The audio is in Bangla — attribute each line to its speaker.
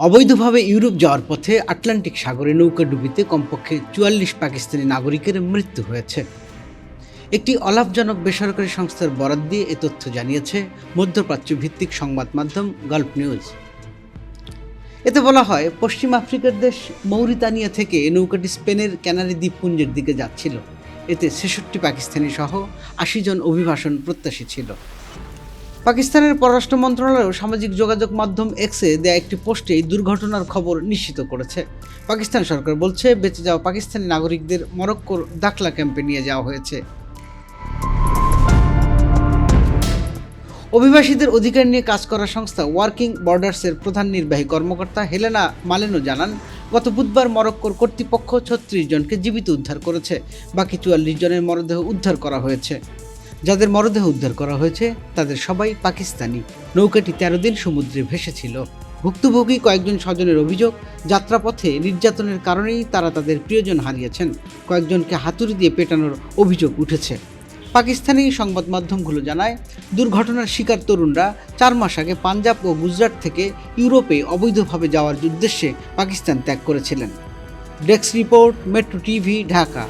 Speaker 1: অবৈধভাবে ইউরোপ যাওয়ার পথে আটলান্টিক সাগরে নৌকাডুবিতে কমপক্ষে চুয়াল্লিশ পাকিস্তানি নাগরিকের মৃত্যু হয়েছে। একটি অলাভজনক বেসরকারি সংস্থার বরাত দিয়ে এ তথ্য জানিয়েছে মধ্যপ্রাচ্য ভিত্তিক সংবাদ মাধ্যম গালফ নিউজ। এতে বলা হয়, পশ্চিম আফ্রিকার দেশ মৌরিতানিয়া থেকে নৌকাটি স্পেনের ক্যানারি দ্বীপপুঞ্জের দিকে যাচ্ছিল। এতে ছেষট্টি পাকিস্তানি সহ আশি জন অভিবাসন প্রত্যাশী ছিল। পাকিস্তানের পররাষ্ট্র মন্ত্রণালয় সামাজিক যোগাযোগ মাধ্যম এক্সে দেয়া একটি পোস্টে এই দুর্ঘটনার খবর নিশ্চিত করেছে। পাকিস্তান সরকার বলছে, বেঁচে যাওয়া পাকিস্তানি নাগরিকদের মরক্কোর দাখলা ক্যাম্পে নিয়ে যাওয়া হয়েছে। অভিবাসীদের অধিকার নিয়ে কাজ করা সংস্থা ওয়ার্কিং বর্ডার্সের প্রধান নির্বাহী কর্মকর্তা হেলেনা মালেনো জানান, গত বুধবার মরক্কোর কর্তৃপক্ষ ছত্রিশ জনকে জীবিত উদ্ধার করেছে। বাকি চুয়াল্লিশ জনের মরদেহ উদ্ধার করা হয়েছে। যাদের মরদেহ উদ্ধার করা হয়েছে, তাদের সবাই পাকিস্তানি। নৌকাটি তেরো দিন সমুদ্রে ভেসেছিল। ভুক্তভোগী কয়েকজন স্বজনের অভিযোগ, যাত্রাপথে নির্যাতনের কারণেই তারা তাদের প্রিয়জন হারিয়েছেন। কয়েকজনকে হাতুড়ি দিয়ে পেটানোর অভিযোগ উঠেছে। পাকিস্তানি সংবাদ মাধ্যমগুলো জানায়, দুর্ঘটনার শিকার তরুণরা চার মাস আগে পাঞ্জাব ও গুজরাট থেকে ইউরোপে অবৈধভাবে যাওয়ার উদ্দেশ্যে পাকিস্তান ত্যাগ করেছিলেন। Desk report, metro TV, Dhaka.